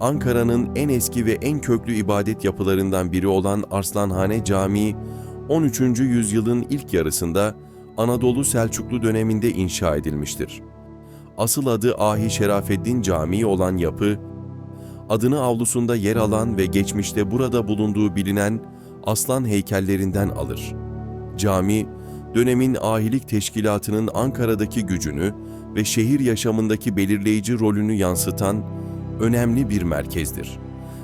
Ankara'nın en eski ve en köklü ibadet yapılarından biri olan Arslanhane Camii, 13. yüzyılın ilk yarısında Anadolu Selçuklu döneminde inşa edilmiştir. Asıl adı Ahi Şerafeddin Camii olan yapı, adını avlusunda yer alan ve geçmişte burada bulunduğu bilinen aslan heykellerinden alır. Cami, dönemin ahilik teşkilatının Ankara'daki gücünü ve şehir yaşamındaki belirleyici rolünü yansıtan önemli bir merkezdir.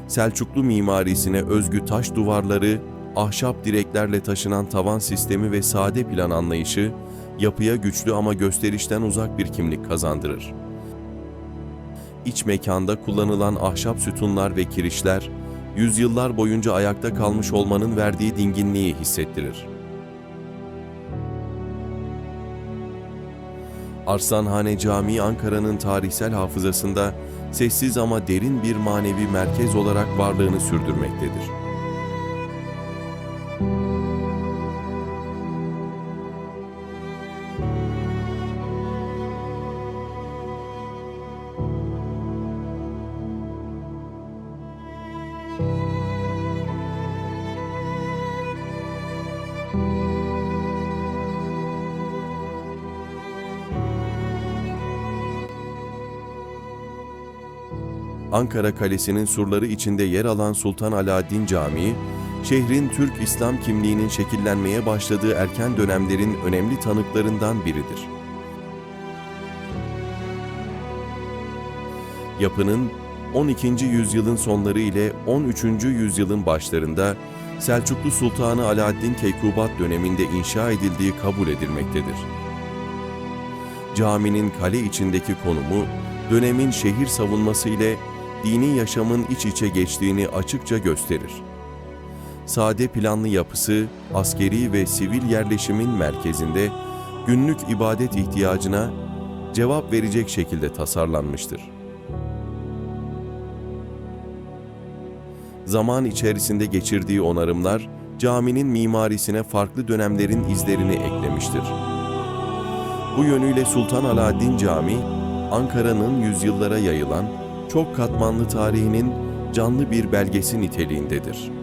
Selçuklu mimarisine özgü taş duvarları, ahşap direklerle taşınan tavan sistemi ve sade plan anlayışı, yapıya güçlü ama gösterişten uzak bir kimlik kazandırır. İç mekanda kullanılan ahşap sütunlar ve kirişler, yüzyıllar boyunca ayakta kalmış olmanın verdiği dinginliği hissettirir. Arslanhane Camii Ankara'nın tarihsel hafızasında sessiz ama derin bir manevi merkez olarak varlığını sürdürmektedir. Ankara Kalesi'nin surları içinde yer alan Sultan Alaaddin Camii, şehrin Türk İslam kimliğinin şekillenmeye başladığı erken dönemlerin önemli tanıklarından biridir. Yapının 12. yüzyılın sonları ile 13. yüzyılın başlarında Selçuklu Sultanı Alaaddin Keykubat döneminde inşa edildiği kabul edilmektedir. Caminin kale içindeki konumu, dönemin şehir savunması ile dini yaşamın iç içe geçtiğini açıkça gösterir. Sade planlı yapısı, askeri ve sivil yerleşimin merkezinde günlük ibadet ihtiyacına cevap verecek şekilde tasarlanmıştır. Zaman içerisinde geçirdiği onarımlar, caminin mimarisine farklı dönemlerin izlerini eklemiştir. Bu yönüyle Sultan Alaaddin Camii, Ankara'nın yüzyıllara yayılan çok katmanlı tarihinin canlı bir belgesi niteliğindedir.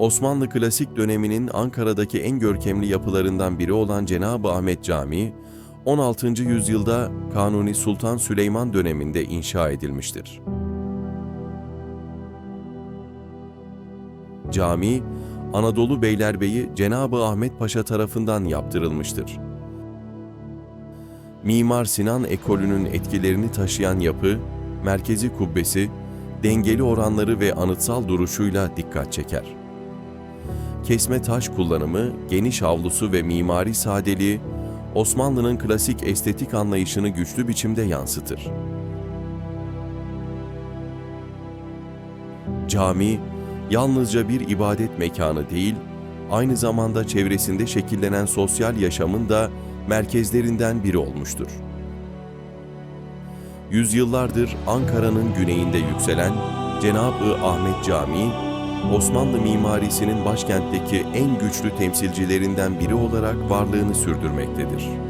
Osmanlı klasik döneminin Ankara'daki en görkemli yapılarından biri olan Cenab-ı Ahmet Camii, 16. yüzyılda Kanuni Sultan Süleyman döneminde inşa edilmiştir. Cami, Anadolu Beylerbeyi Cenab-ı Ahmet Paşa tarafından yaptırılmıştır. Mimar Sinan ekolünün etkilerini taşıyan yapı, merkezi kubbesi, dengeli oranları ve anıtsal duruşuyla dikkat çeker. Kesme taş kullanımı, geniş avlusu ve mimari sadeliği, Osmanlı'nın klasik estetik anlayışını güçlü biçimde yansıtır. Cami, yalnızca bir ibadet mekanı değil, aynı zamanda çevresinde şekillenen sosyal yaşamın da merkezlerinden biri olmuştur. Yüzyıllardır Ankara'nın güneyinde yükselen Cenab-ı Ahmet Camii, Osmanlı mimarisinin başkentteki en güçlü temsilcilerinden biri olarak varlığını sürdürmektedir.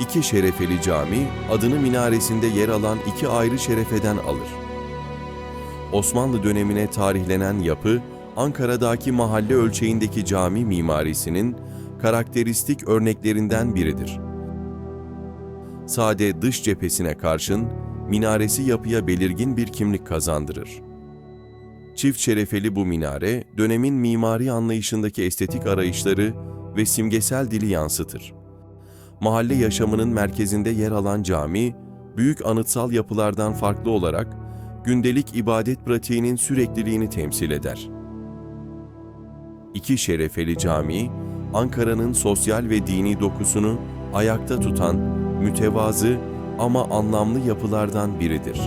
İki şerefeli cami, adını minaresinde yer alan iki ayrı şerefeden alır. Osmanlı dönemine tarihlenen yapı, Ankara'daki mahalle ölçeğindeki cami mimarisinin karakteristik örneklerinden biridir. Sade dış cephesine karşın, minaresi yapıya belirgin bir kimlik kazandırır. Çift şerefeli bu minare, dönemin mimari anlayışındaki estetik arayışları ve simgesel dili yansıtır. Mahalle yaşamının merkezinde yer alan cami, büyük anıtsal yapılardan farklı olarak gündelik ibadet pratiğinin sürekliliğini temsil eder. İki şerefeli cami, Ankara'nın sosyal ve dini dokusunu ayakta tutan mütevazı ama anlamlı yapılardan biridir.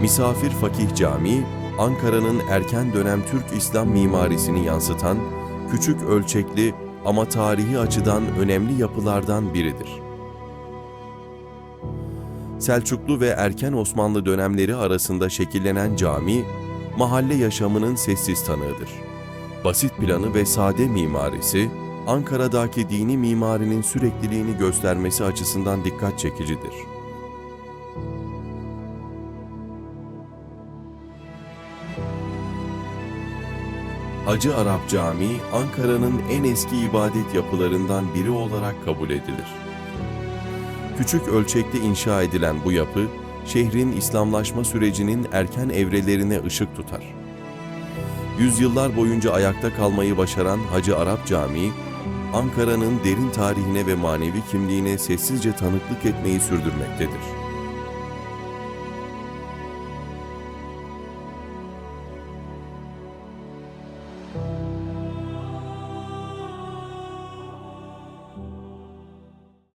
Misafir Fakih Camii, Ankara'nın erken dönem Türk İslam mimarisini yansıtan küçük ölçekli ama tarihi açıdan önemli yapılardan biridir. Selçuklu ve erken Osmanlı dönemleri arasında şekillenen cami, mahalle yaşamının sessiz tanığıdır. Basit planı ve sade mimarisi, Ankara'daki dini mimarinin sürekliliğini göstermesi açısından dikkat çekicidir. Hacı Arap Camii, Ankara'nın en eski ibadet yapılarından biri olarak kabul edilir. Küçük ölçekte inşa edilen bu yapı, şehrin İslamlaşma sürecinin erken evrelerine ışık tutar. Yüzyıllar boyunca ayakta kalmayı başaran Hacı Arap Camii, Ankara'nın derin tarihine ve manevi kimliğine sessizce tanıklık etmeyi sürdürmektedir.